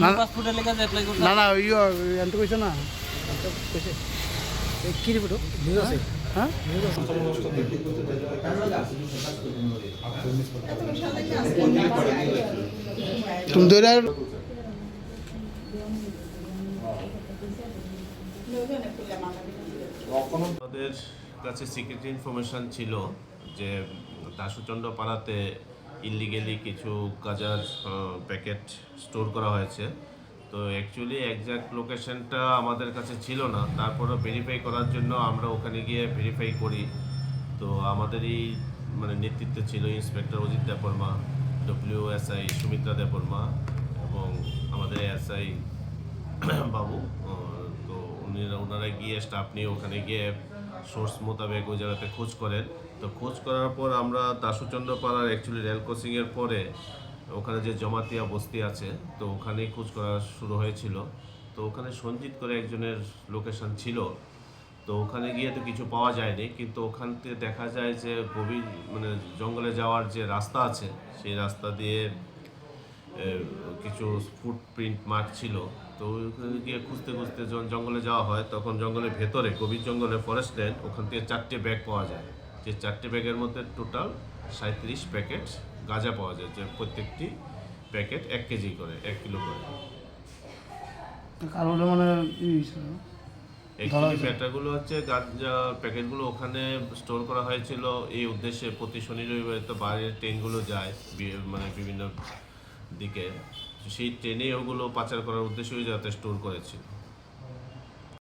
না। পাসপোর্টের লেগে অ্যাপ্লাই করতে না না ওই এনতে কইছে না। কইছে কি রিপোর্ট নিউজ আছে হ্যাঁ? তুমি দৌড়া আমাদের কাছে সিক্রেট ইনফরমেশন ছিল যে দাসুচন্ড পাড়াতে ইলিগেলি কিছু গাজার প্যাকেট স্টোর করা হয়েছে। তো অ্যাকচুয়ালি একজ্যাক্ট লোকেশনটা আমাদের কাছে ছিল না। তারপরে ভেরিফাই করার জন্য আমরা ওখানে গিয়ে ভেরিফাই করি। তো আমাদেরই মানে নেতৃত্বে ছিল inspector Ajit Debbarma W S I Sumitra Debbarma এবং আমাদের এসআই বাবু। তো উনি ওনারা গিয়ে স্টাফ নিয়ে ওখানে গিয়ে সোর্স মোতাবেক ওই জায়গাতে খোঁজ করেন। তো খোঁজ করার পর আমরা দাসুচন্দ্র পাড়ার অ্যাকচুয়ালি রেল ক্রসিংয়ের পরে ওখানে যে জমাতিয়া বস্তি আছে, তো ওখানেই খোঁজ করা শুরু হয়েছিল। তো ওখানে সঞ্জিত করে একজনের লোকেশন ছিল। তো ওখানে গিয়ে তো কিছু পাওয়া যায়নি, কিন্তু ওখান থেকে দেখা যায় যে গভীর মানে জঙ্গলে যাওয়ার যে রাস্তা আছে, সেই রাস্তা দিয়ে কিছু ফুটপ্রিন্ট মার্ক ছিল। তো গিয়ে খুঁজতে খুঁজতে যখন জঙ্গলে যাওয়া হয় তখন জঙ্গলের ভেতরে গভীর জঙ্গলে ফরেস্ট ল্যান্ড ওখান থেকে চারটে ব্যাগ পাওয়া যায়। যে চারটে ব্যাগের মধ্যে টোটাল সাঁত্রিশ প্যাকেট গাঁজা পাওয়া যায় যে প্রত্যেকটি প্যাকেট এক কেজি করে এক কিলো করে। কারণ মানে হচ্ছে গাঁজা প্যাকেটগুলো ওখানে স্টোর করা হয়েছিল। এই উদ্দেশ্যে প্রতি শনি রবিবারে তো বাইরের ট্রেনগুলো যায় মানে বিভিন্ন দিকে সেই ট্রেনে ওগুলো পাচার করার উদ্দেশ্যেই যাতে স্টোর করেছিল।